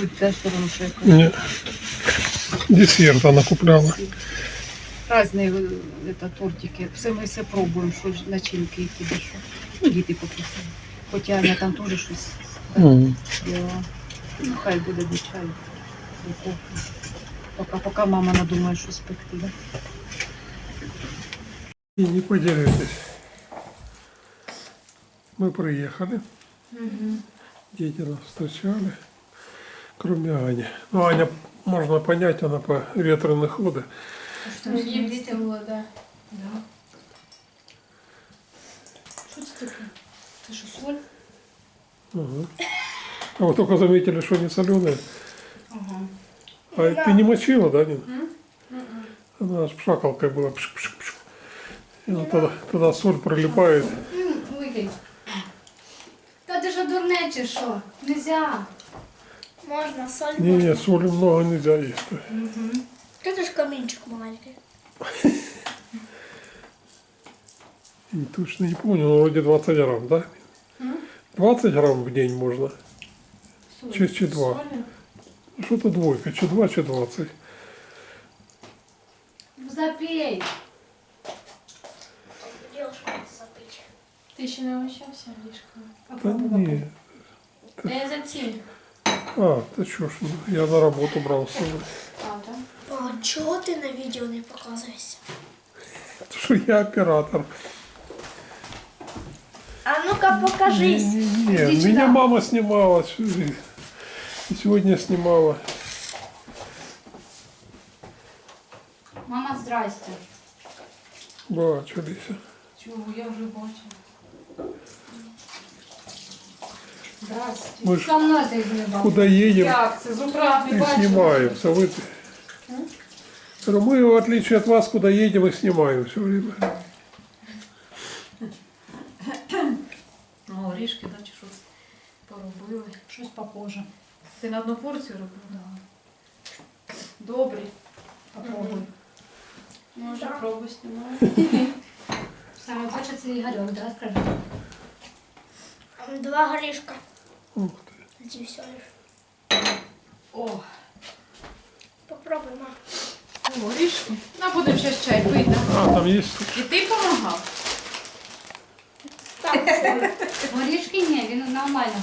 Не чуть, да, все одно, що я кажу. Ні. Десерт вона купляла. Разні е, это, тортики. Все ми все пробуємо, що ж начинки які де що. Ну, діти попросили. Хоча Аня там теж щось Мгм. робила. Ну, хай буде до чаю. до кофе. Поки, поки мама надумає щось пекти. Да? І не поділитесь. Ми приїхали. Дети нас встречали. Кроме Ани. Ну, Аня, можно понять, она по ветреных ходах. Что їм діти голода. Да. Що це таке? Це що, соль? Ага. А вы только заметили, что не соленые. Ага. А ты не мочила, да, Нина? Она аж пшакалкой была. Пшик, пшик, пшик. И вот тогда, тогда соль прилипает. Викинь. Та ти ж дурне чи що? Нельзя. Можна, соль Не, можна. не, соли много нельзя есть. Тут ж камінчик маленький. И точно не помню, но вроде 20 грамм, да? 20 грамм в день можно. Соль. Чи- чи два? Солі? Что-то двойка, че 2, че 20. Запій. Дівчинку запити. Ти ще не угощався, Лішка? Да Попробуй. не. Та я за ці. А, да чё ж, ну, я на работу брал с собой. А, так? А чого ти на відео не показуєшся? Потому что я оператор. А ну-ка покажись. Не, Иди меня сюда. мама снимала. всю жизнь. И сегодня снимала. Мама, здрасте. Бачилися. Чого, я вже бачила. Ми ж Сам нас їх не бачила. Куда едем, Як це? З утра не и бачила. снимаемся. Вы... Говорю, Мы, в отличие от вас, куда едем и снимаем все время. Ну, орішки, да, чи щось поробили. Щось похоже. Ти на одну порцію робив? Да. Добрі. Попробуй. Може, Да. пробуй знімаю. Саме хочеться Ігорьок, да, скажи? Два горішка. Ух ты. Зі. О, Попробуй, мам. орішки. Ну, будемо ще чай пити. А, там есть... І ти допомагав? Так, Горішки ні, він нормально.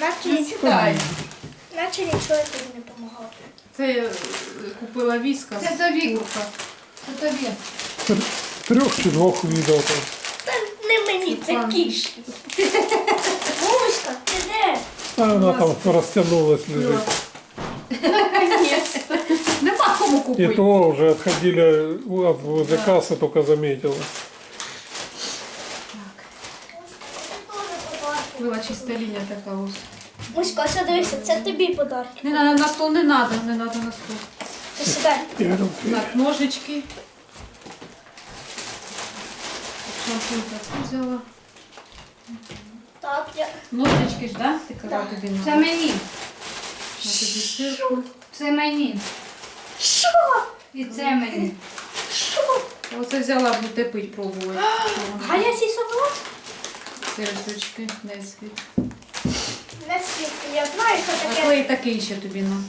Наче, Сідай. наче нічого я тобі не допомагав. Це я е, купила віска. Це тобі. Курка. Це тобі. Трех чи двух видов там. Мені, це кішки. Муська, ти де? А она там растянулась лежит. Наконец-то. Нема кому И купити. то уже отходили от возле кассы, только заметила. Була чиста лінія така ось. Муська, ось дивися, це тобі подарки. Не надо на стол, не надо, не надо на стол. Ти сідай. Так, ножички. Таку взяла. Так, я. Ножички ж, да? Ти казав тобі Це мені. На тобі сирку. Це мені. Що? І це мені. Що? Оце взяла, будете пить, пробувати. А я сі собрала? Сирочки, дай світ. Не свідки, я знаю, що А таке. клей такий ще тобі на.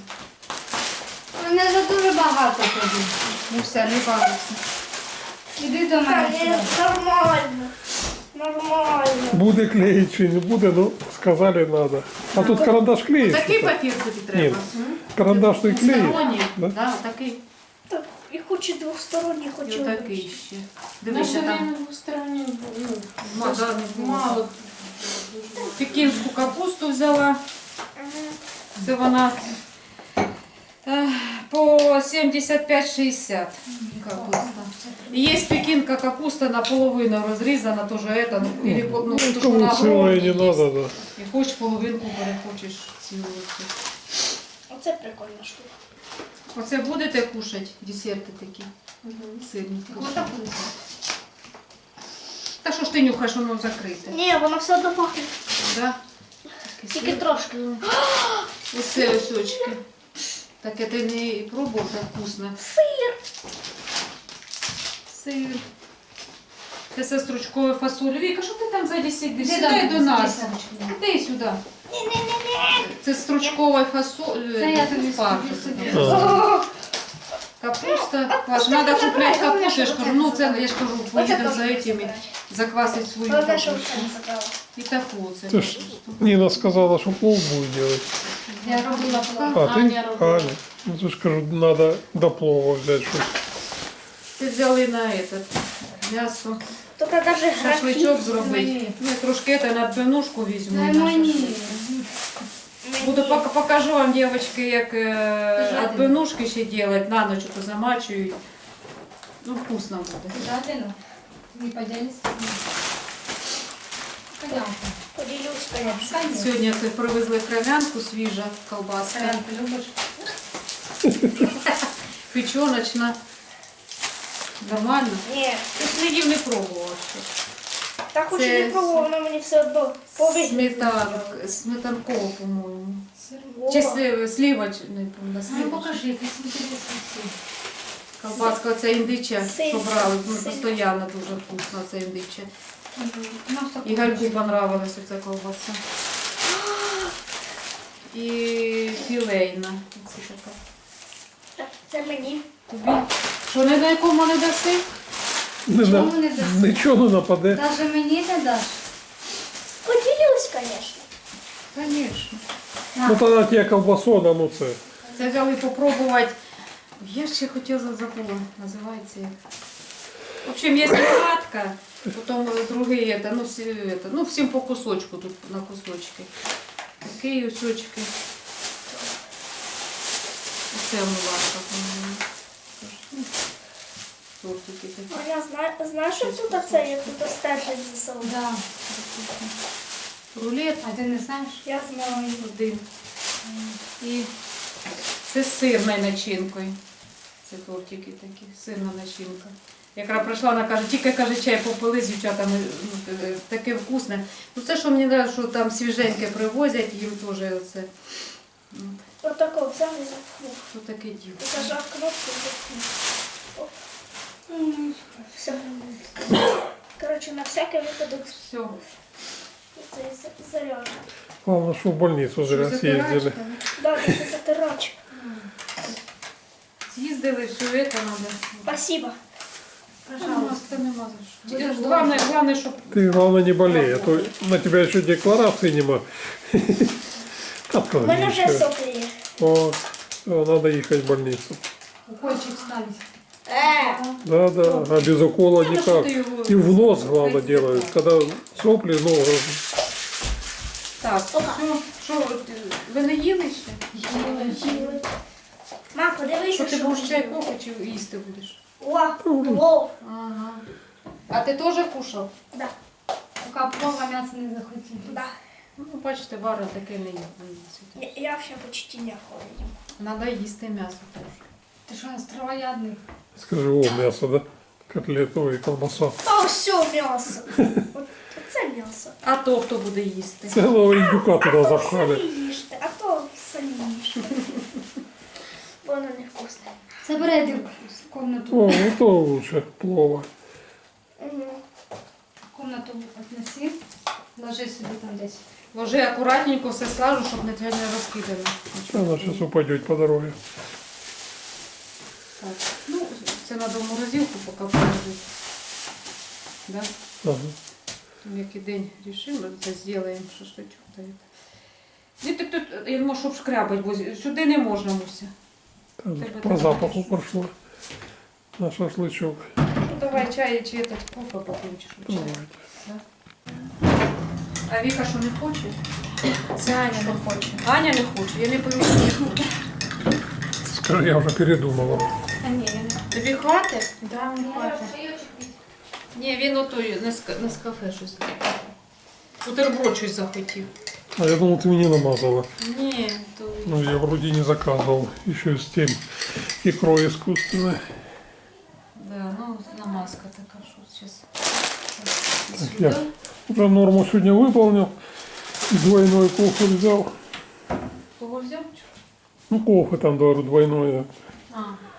Мене за дуже багато тобі. Ну все, не бавися. Іди до мене сюди. нормально. Нормально. Буде клеить чи не буде, ну сказали надо. А тут карандаш клеится. Такий папір тобі треба. Ні. Карандаш той клеит. Сторонній, Да? да, такий. Так, і хочу двосторонні, І хочу. отакий ще. Дивися там. двосторонній Мало, мало. Пекінську капусту взяла. Це вона е, по 75-60 капуста. І є пекінка капуста наполовину розрізана, теж это, ну, или, ну, то, що Кому вона не надо, да. І хочеш половинку бери, хочеш цілу. оцю. Оце прикольна штука. Оце будете кушати, десерти такі, сирні. Та що ж ти нюхаєш, воно закрите. Ні, воно все одно пахне. Да? Тільки трошки. Оце ось очки. Таке ти не пробував, так вкусно. Сир. Сир. Це сестручкова фасоль. Віка, що ти там ззаді сидиш? Де Сідай там до нас. Іди сюди. Це стручкова фасоль. Це я тобі фарш. собі А, Капуста, кваш. Надо купляти капусту, я ж кажу, ну це я ж кажу, поїдемо за этими, заквасити свою Головне, що капусту. все не забрала. І таку це. Ты ж Нина сказала, что плов будет делать. Я робила план. А, ты? Аня робила. Аня. Ну, ты ж кажу, надо до плова взять что Ти взяли на этот, м'ясо, Тільки навіть шашличок зробити. Ну, я трошки это на отбивнушку візьму. Дай на мені. шашлик. Буду пока покажу вам, девочки, як е, Жадина. отбивнушки ще делать, на ночь то замачують. Ну, вкусно буде. Жадину? Не поделись? Понятно. Поділюсь, конечно. Конечно. Сьогодні це привезли кров'янку свіжа, колбаска, Сорянку любиш? печеночна. Нормально. Ні, Ти слідів не пробував ще. Так хоч і не пробував, воно мені все одно повинно. Сметан, сметанково, по-моєму. Чи слив- сливоч, не пам'ятаю, Ну покажи, якийсь інтересний. Колбаска, це індича, Сильно. що брали, ну, постійно дуже вкусно, це індича. У нас так Ігорку понравилась оця колбаса. І філейна. Оце така. Це мені. Тобі що не на якому не даси? Не Чому на, не дасть? нічого не нападе. Даже мені не даш? Поділюсь, звісно. Звісно. Ну тоді тебе колбасу, а ну це. Це взяли попробувати. Я ще хотіла забула, називається як. В общем, є сладка, потім другий, это, ну, всі, это, ну, всім по кусочку тут на кусочки. Такі усочки. Це мулашка, по-моєму. Ну, Тортики такі. Аня, зна- знаєш, що тут оце є? Тут стежить за собою. Да. Рулет А ти не знаєш? Я знаю. один. І це з сирною начинкою. Це тортики такі, сирна начинка. Якраз прийшла, вона каже, тільки каже, чай попили з дівчатами, ну, е, таке вкусне. Ну це, що мені подобається, що там свіженьке привозять, їм теж оце. Ну, Отако взяв і таке діло? Кнопку і запхнув. Оп. Все. Коротше, на всякий випадок Все. цей за- заряджу. Главное, что в больницу зря съездили. Да, це затирач. З'їздили, все це треба. Спасибо. Пожалуйста, нема за що. Главное, главное, щоб Ты, главное, не болей, а то на тебя еще декларации нема. У мене вже Отлично. соплі є. О, всё, надо ехать в больницу. Укольчик ставить. Е, Да, да, а без укола Ну, никак. И в нос, главное, делают. Когда сопли, ну, Так, що, ви не їли ще? їли. Мам, Що ти будеш чай кофе чи їсти будеш? О, плов. Ага. А ти теж кушав? Да, Поки плова м'ясо не захотів. да. Ну, бачите, вара таке не їсть. Я, я ще почти не ходим. Треба їсти м'ясо теж. Ти що, нас травоядний? скажи, о, мясо, да? Котлету и колбаса. О, все, м'ясо. От, оце м'ясо. А то хто буде їсти? Целого индюка туда Самі запхали. їжте, а то самі їжте. Бо воно невкусне. Забирай ти в комнату. О, ну то лучше плова. Угу. В комнату отнеси. Ложи собі там десь. Ложи акуратненько все слажу, щоб не не розкидано. Она сейчас упадет по дороге. Так. Ну, це треба в морозилку поки положити. Да? Ага. Там який день рішимо, це зробимо шашличок. та это. Ні, ти тут, я думаю, щоб шкрябать, бо сюди не можна, Муся. Там Тебе по так запаху хорошо. прошло. На шашлычок. Ну, давай чай чи этот кофе покончиш. Давайте. А Віка що не хоче? Це Аня не хоче. Аня не хоче, я не пам'ятаю, не хоче. Скажи, я уже передумала. Та ні, я не Тобі хватить? Да, мені хватить. Ні, він отой не з, не з кафе щось. Бутерброд щось захотів. А я думал, ты мне намазала. Ні, то Ну, я вроде не заказывал. Еще с тем икрой искусственной. да, ну намазка така, що зараз. Я уже норму сегодня выполнил. И двойной кофе взял. Кого взяв? Ну, кофе там, говорю, двойное. А, ну, да. побачив.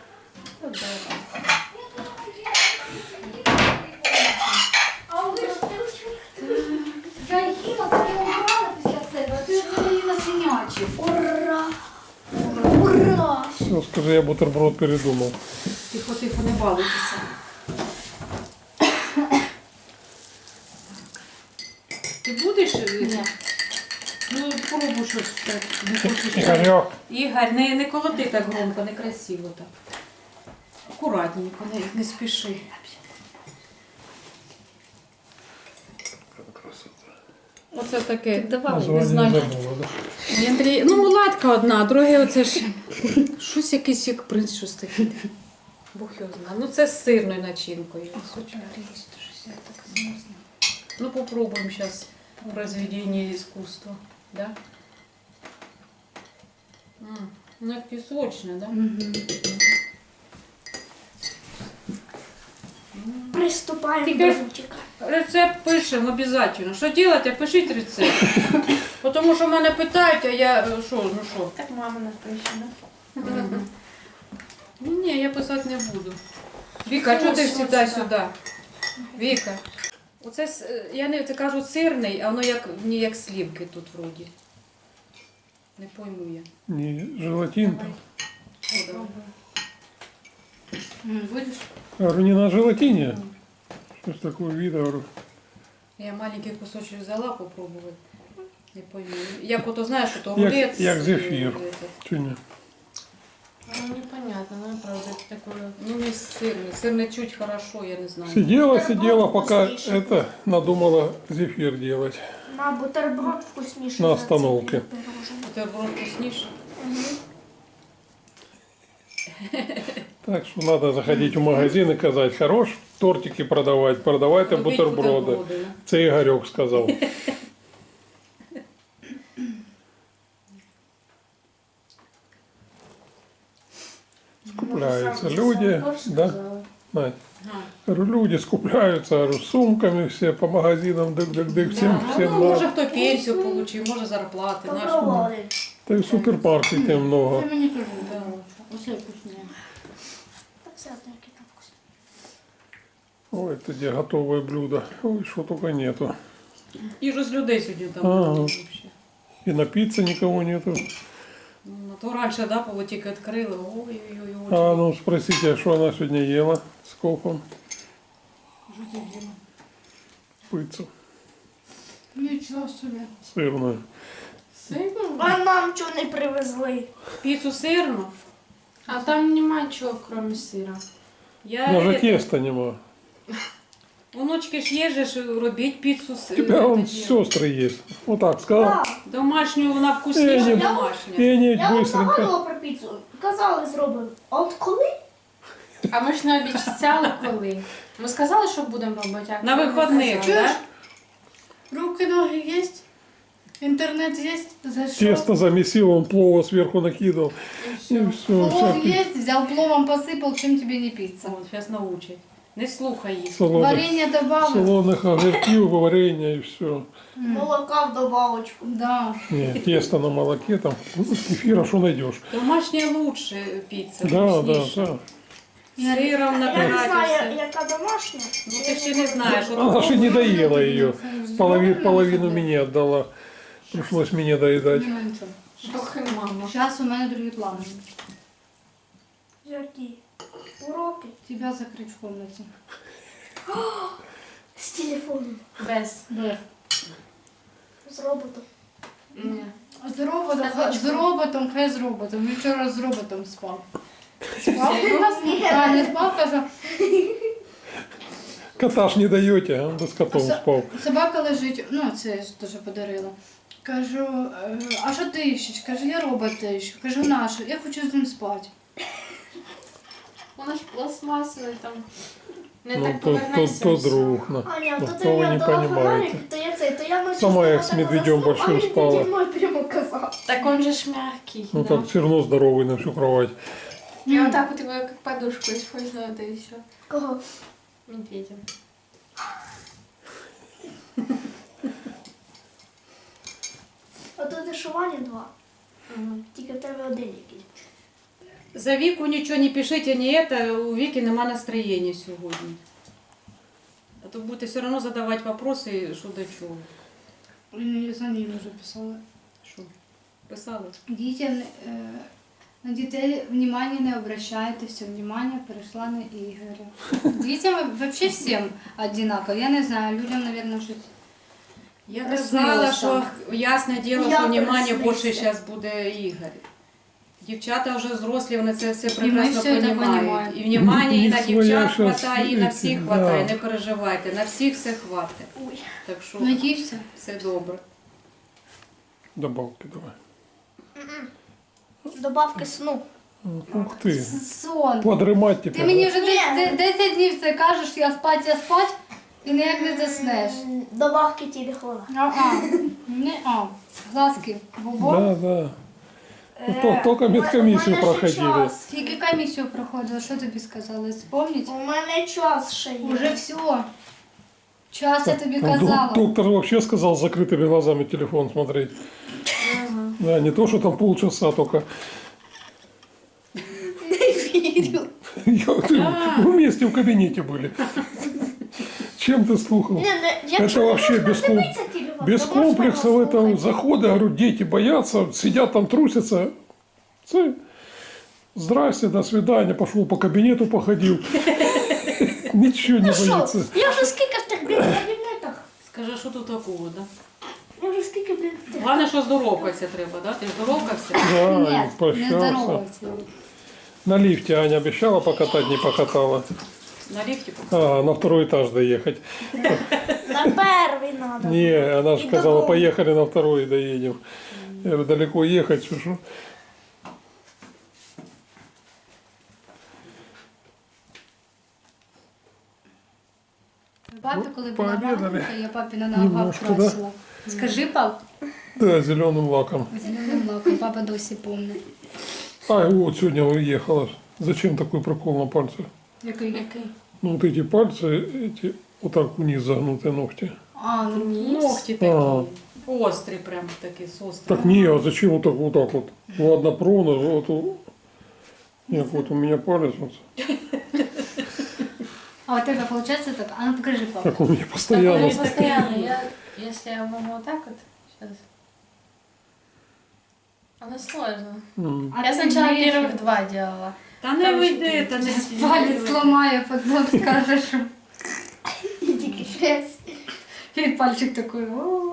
Ура! Ура! Все, скажи, я бутерброд передумав. Тихо, тихо, не балуйтеся. Ти будеш? Ні. Ну, пробуй щось так. Не хочеш. Ігор, не, не колоти так громко, не красиво так. Акуратненько, не, не спіши. Оце таке. Давай, не? Ой, Андрій, ну ладка одна, друге оце ж щось якийсь як принц, щось таке. Бог його знає. Ну це з сирною начинкою. Ну попробуємо зараз произведення іскусства. Да? М, Ну як пісочне, да? Приступаємо Тільки ж- Рецепт пишемо обов'язково. Що робити? Пишіть рецепт. Тому що мене питають, а я е, що, ну що? Так мама напише, да? Ні, ні, я писати не буду. Віка, а чого ти сюди сюди? Віка. Оце с- е, я не це кажу сирний, а воно як не як слівки тут вроді. Не пойму я. Не желатин там. О, давай. Будеш? Говорю, не на желатине. Что ж такое вида, говорю. Я маленький кусочок взяла попробувати. Не пойму. Як ото знаєш, що то Як- огурець. як е, зефір. этот. Что не? Ну, непонятно, ну, правда, это такое, ну, не сырный. Сырный чуть хорошо, я не знаю. Сидела, сидела, Бутерброд пока вкуснейший. это надумала зефир делать. На бутерброд вкусніший. На за остановке. цей пирожен. Бутерброд вкуснейший. Так что надо заходить в магазин и сказать, хорош тортики продавать, продавайте Купить бутерброды. бутерброды, да. Це Ігорьок сказав. Скупляются Може, люди, сам Борщ да, сказала. Надь. Ага. Говорю, люди скупляются, говорю, сумками все по магазинам, дык-дык-дык, всем, Да, всем ну, може надо. хто пенсію получив, може зарплати. Наш. Попробували. Да и в супермаркете много. Це мені теж Да. Оце вкусне. Все таки там вкусно. Ой, это где готовое блюдо. Ой, что только нету. І ж з людей сьогодні там Ага. було вообще. И напиться никого нету. Ну, то раніше, да, було тільки відкрили. Ой-ой-ой, А ну спросите, а что она сегодня ела? Сколько? Що ти взяла? Пиццу Нічого собі. сырную. Сирну? А нам чого не привезли? Піцу сирну? А там нема нічого, крім сира. Я Даже это, теста нема. Онучки ж є же ж робіть піцу с- У тебя это он делать. сестры есть. Вот так сказал. Так. Домашню вона вкусніша, Е, ні. домашня. Пенить Я вам быстренько. згадувала про піцу. Казали, зробимо. А от коли? А ми ж не обіцяли коли. Ми сказали, що будемо робити, а На коли не вихідних, казали. да? Руки, ноги є? Інтернет є? Зайшов. Тесто замесил, он плова сверху накидал. І И все. все, Плов є, взял пловом посипав, чим тобі не піца. От, зараз научать. Не слухай їх. Солоных, Варенье добавив. солоных огурків, варенья и все. Молока в добавочку. Да. Не, тесто на молоке, там ну, кефира что найдешь. Домашня лучше піца, Да, да, вкусніша. да. Сиром Я не набирати знаю, все. яка домашня. Ну ти ще не знаєш. от Она же не доела ее. Половину, Зробимо половину собі. мне отдала. Пришлось нічого. Трохи мама. Зараз у мене другі плани. Які? Уроки. Тебя закрыть в комнаті. З телефоном. Без. Да. З роботом. Ні. З роботом, з роботом, хай з роботом. Він вчора з роботом спав. Спав? Ні. А, не спав, казав. Кота ж не даете, а с котом спал. Собака лежить, ну це я ж теж подарила. Кажу, «Е, а що ти іщеш? Каже, я робота іщу. Кажу, нашу, я хочу з ним спати. Вона ж пластмасовий там. Не Ну, так то, то, повернешся. то друг. на. Аня, то то ти ви не понимаете. то я це, то я ночі Сама як спала, з так медведем большим а він спала. піді мною прямо казав. Так он же ж мягкий. Ну да. так все равно здоровый на всю кровать. Я вот так вот его как подушку использую, да и все. Кого? Медведем. А то ти два. Тільки в тебе один якийсь. За віку нічого не пишіть, ні це, у віки нема настроєння сьогодні. А то будете все одно задавати питання, що до чого. Він за ним вже писала. Що? Писали. Дітям е, на дітей внимання не обращайте, все внимание перейшла на Ігоря. Дітям взагалі всім одинаково. Я не знаю, людям, мабуть, щось. Я знала, що ясне діло, Я що внимання приснився. більше зараз буде Ігор. Дівчата вже взрослі, вони це все прекрасно все це розуміють. І внимання і на дівчат хватає, і на всіх хватає. Не переживайте, на всіх все хватить. Так що Надіюся. все добре. Добавки давай. Добавки сну. Ух ты. Сон. Подремать Ти мені вже десь- де- 10 днів це кажеш, я спать, я спать, і ніяк не заснеш. М, Добавки телефона. А-а. Не а. Глазки. Бубо. Да, да. Ну, то- Только медкомиссию Е, у мене ще проходили. час. Тільки комісію проходила, що тобі сказали? Спомніть? У мене час ще є. Уже все. Час я тобі Ну, док- казала. Доктор вообще сказал с закрытыми глазами телефон смотреть. Да, не то, что там полчаса только. Я- ты- Мы вместе в кабинете были. Чем ты слухал? Ні, не, якщо Это не вообще можна без, ком- дивитися телефон, без то можна комплексов это слухати. заходы. Говорю, дети боятся, сидят там, трусятся. Це, Здрасте, до свидания. Пошел по кабинету, походил. Ничего не Ну що, боится. я вже скільки в тих блін кабінетах. Скажи, що тут такого, да? Я вже скільки, блін, в тих. Головне, що здоровкатися треба, да? Ти здоровкався? Да, Ні, и не прощался. здоровався. На лифте Аня обещала покатать, не покатала. На ліфті А, на второй этаж доехать. На перший надо. Не, она же И сказала, додому. поехали на второй и доедем. Я говорю, далеко ехать, что ж. Папі, коли була пообідали. маленька, я папі на ногах Немножко, да? красила. Скажи, пап, Да, зеленым лаком. зеленим лаком, папа досі помне. А, вот сегодня уехала. Зачем такой прокол на пальце? Який? Який? Ну, вот эти пальцы, эти вот так вниз загнутые ногти. А, ну Ногті такі. Острі прям такі, з острими. Так не, а зачем вот так вот так вот? Ладно, провно, вот у- Нет, вот у меня палец, вот, А у тебе виходить так? А ну покажи, пап. как у меня Так, постоянно. не постоянно. Я, если я могу вот так вот, сейчас. Оно сложно. М. А я ти сначала вмієш? первых два делала. Та не вийде, та не Палець ламає, потім скаже, що Тільки і пальчик такий. «О».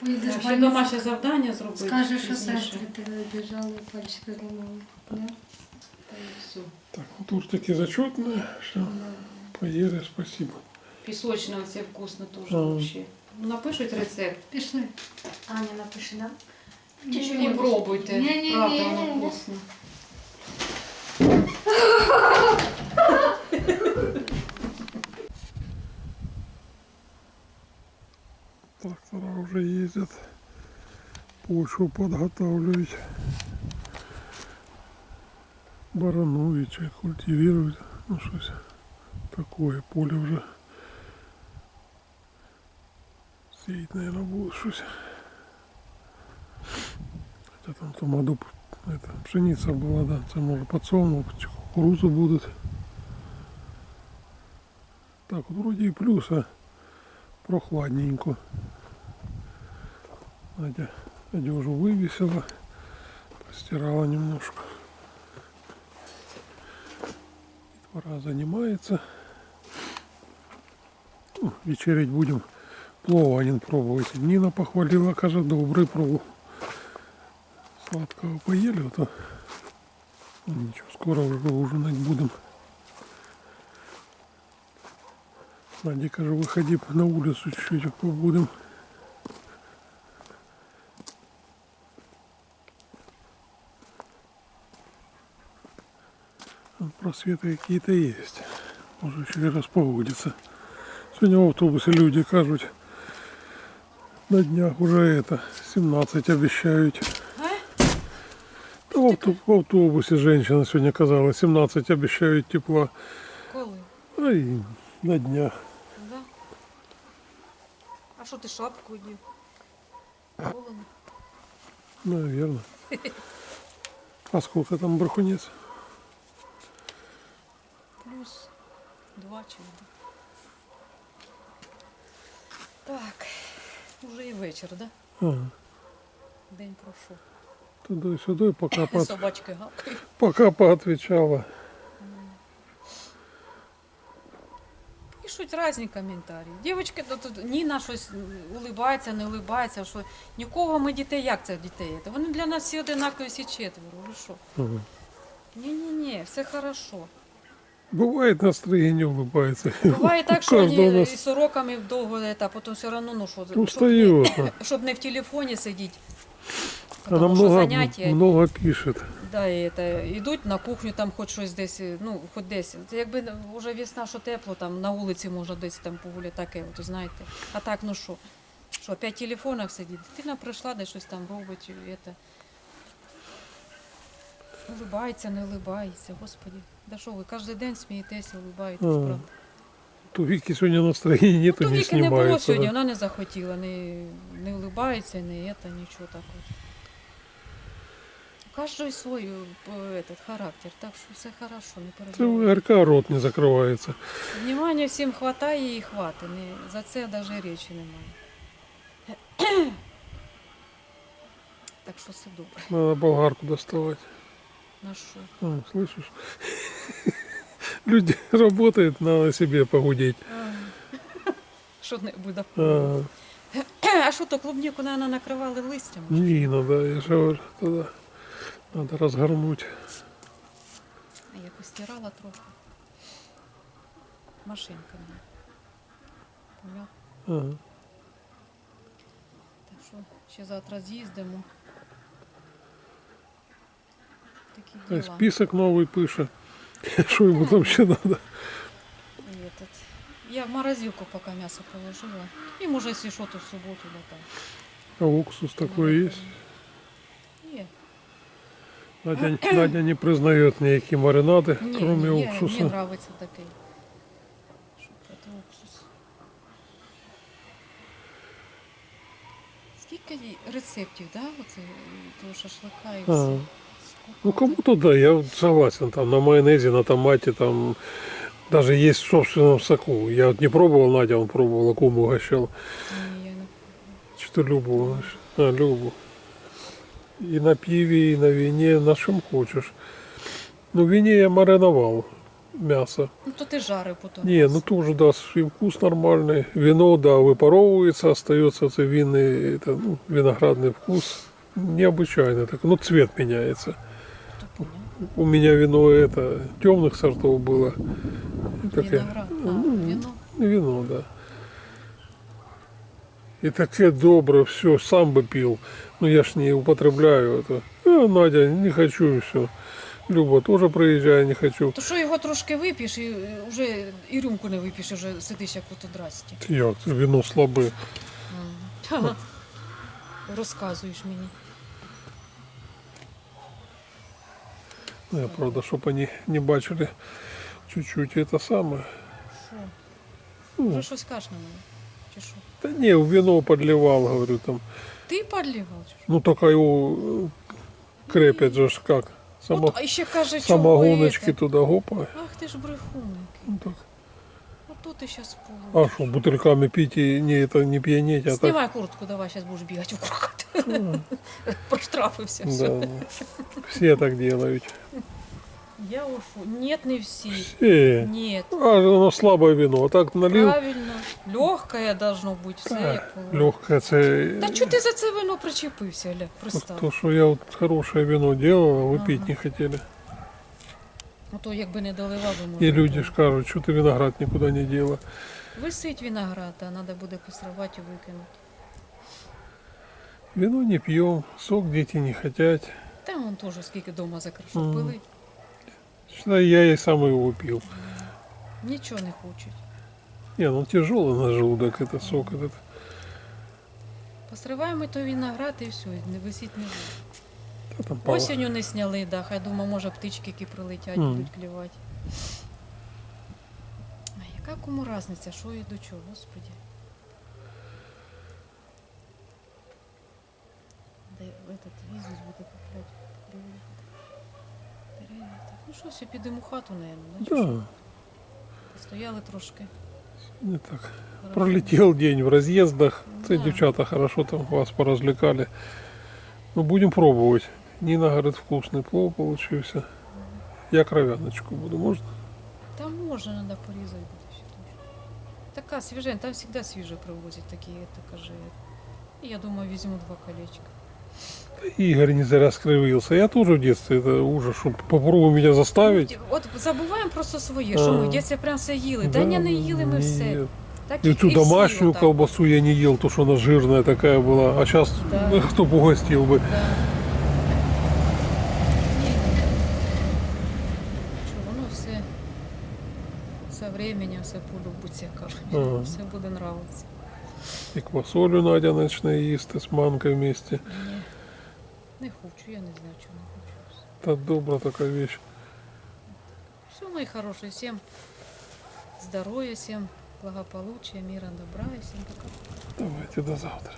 Поїдеш Ще в больницю, домашнє завдання зробити. Скажеш, що пізніше. сестри тебе обіжали, пальчик зламали. Да? Та й все. Так, ну, тортики зачетные. Все, поели, спасибо. Пісочне оце вкусно теж Ага. вообще. Ну, Напишуть рецепт. Пішли. Аня, напиши, да? І пробуйте. Ні-ні-ні. Правда, воно вкусно. Трактора уже ездят, почву подготавливают, барануют, культивируют. Ну что такое поле уже сеять, наверное, будут что Хотя там в это, пшеница была, да, це може подсолнух, кукурузу будут. Так, вот вроде и плюс, а прохладненько. Надя одежу вывесила, постирала немножко. Пора занимается. Ну, вечерять будем плованин пробовать. Нина похвалила, каже, добрый плов. Сладкого поели, а то ничего, скоро уже ужинать будем. Надя каже, выходи на улицу чуть-чуть побудем. Просветы какие-то есть. Может еще и распогодится. Сегодня в автобусе люди кажут, на днях уже это, 17 обещают. Да в, авто- в автобусе женщина сегодня казала, 17 обещают тепла. Коли? Ай, на днях. Да? А що ти шапку одів? Холодно. Наверное. А сколько там брахунец? Плюс два чи один. Так, уже і вечір, да? Ага. День пройшов. Туди-сюди, поки, по, собачки гавкають. поки поотвечала. Пишуть різні коментарі. Дівчатки, то тут Ніна щось улибається, не улибається, що нікого ми дітей, як це дітей? Вони для нас всі одинакові, всі четверо. Ви що? Ага. Ні-ні-ні, все хорошо. Буває настроєння улыбається. Буває так, що вони нас- і з уроками довго, а потім все одно, ну що, щоб, щоб не в телефоні сидіти. Она Тому що много, заняття, много пишет. да, і це, йдуть на кухню, там хоч щось десь, ну, хоч десь. Це якби вже весна, що тепло, там на вулиці можна десь там погуляти, таке, от, знаєте. А так, ну що, що, опять в телефонах сидить. Дитина прийшла, десь щось там робить, і это. Улибається, не улибається, господі. Да що ви, кожен день смієтеся, улибаєтесь, А, правда. То Вики сегодня настроения Ну, нету, то не Віки не було снимается. сьогодні, да. вона не захотіла, не, не улибається, не это, нічого такого У кожного свой е, этот, характер, так що все хорошо, не Это переживай. у РК рот не закрывается. Внимання всім хватає і хватить, не, за це навіть речі немає. Так що все добре. Надо болгарку доставать. На що? А, слышишь? Люди работают, надо себе погудеть. Що не буде? А, А що то клубніку, наверное, накривали листям? не надо, я же говорю, тогда надо разгорнуть. А я постирала трохи. Машинками. Пом'я. Ага. Так що ще завтра з'їздимо. Такі діла. список новый пише. Что ему там еще надо? Я в морозилку поки м'ясо положила. І може, якщо що, то в суботу да там. А уксус такой есть? Надя, Надя не признает никакие маринады, Ні, кроме Мені уксуса. подобається такий. Що це уксус. Скільки їй рецептів, да? Оце того шашлика і А. все. Ну кому-то да, я согласен, там на майонезе, на томате, там даже есть в собственном соку. Я вот не пробовал, Надя он пробовала, кому угощал. Ні, я не Что Любу, знаешь? а, Любу И на пиве, и на вине, на чем хочешь. Ну, в вине я мариновал мясо. Ну то ти жарив потім. Не, ну тоже даст и вкус нормальный. Вино, да, выпаровывается, остается это винный, это, ну, виноградный вкус. Необычайно так. Ну, цвет меняется. То понятно. У меня вино это темных сортов было. И такое- Виноград. А, ну, вино. Вино, да. И таке добре, все, сам бы пил. Но я ж не употребляю это. А, Надя, не хочу и все. Люба тоже приезжай, не хочу. То що його трошки вип'єш і е, вже і рюмку не вип'єш, і вже сидиш як у тодрасті. Як це вино слабе. Розказуєш мені. Ну, я, правда, щоб они не бачили чуть-чуть это самое. Що? Ну, Вже щось кажеш Да не, в вино подливал, говорю, там. Ти подлівав? чи що? Ну, только его э, крепят же ж как. Само, От, а ще каже, чого самогоночки це? туда, гопа. Ах ти ж брехун. Ну, так. Ото ти зараз А получиш. что, бутыльками пить и не, это, не пьянеть, а так? Знімай куртку, давай, зараз будеш бігати в куркати. Проштрафився все. Да, все так делают. Я ушу. Нет, не всі. Все. Нет. А, оно слабое вино. А так налил. Правильно. Легкое должно бути, все як положено. Легкое це. Та чого ти за це вино причепився, Олег? Пристав. То, что я вот хорошее вино делал, а Ага. пить не хотели. Ну то якби не доливав, би може. И люди ж кажут, что ты виноград никуда не дела. Висить виноград, а треба буде посривати і викинути. Вино не пьем, сок дети не хотят. Та вон теж скільки вдома закрив, Мгм. пили. Считай, я и сам его пил. Нічого не хочуть. Не, ну тяжелый на желудок это сок этот. Посриваємо той виноград і все, не висіть не буде. Да, там пала. Осінню не сняли, да, хай думаю, може птички, які прилетять, Мгм. будуть клювати. Ай, яка кому різниця, що і до чого, господі. Де этот візус буде купляти? Переїхати. Ну що, все, підемо в хату, наверное. Да, Стояли трошки. не так. Хорошо. Пролетел день в разъездах. Це Да. девчата хорошо там вас поразвлекали. Ну, будем пробовать. Нина говорит, вкусный плов получился. Я кровяночку буду, можно? Там можно, надо порезать буде ще точно. Така свіжень, там завжди свіже привозять такі, это каже. І я думаю, візьму два колечка. Игорь не зря скривился. Я тоже в детстве, это ужас, что попробуй меня заставить. От забуваємо просто своє, що ми Ага. в дитинстві прям все їли. Та ні, не їли ми все. Нет. Так И і- ту і всі домашнюю отак. колбасу я не ел, то что она жирная такая была. А сейчас Да. кто бы угостил бы. Да. Ні. Що воно все со временем все полюбиться, кажуть. Ага. Все буде нравитися. И квасолю Надя начне їсти з манкой вместе. Ні. Не хочу, я не знаю, чого не хочу. Та добра така вещь. Все, мої хороші, всім здоров'я, всім благополуччя, мира, добра і всім пока. Давайте до завтра.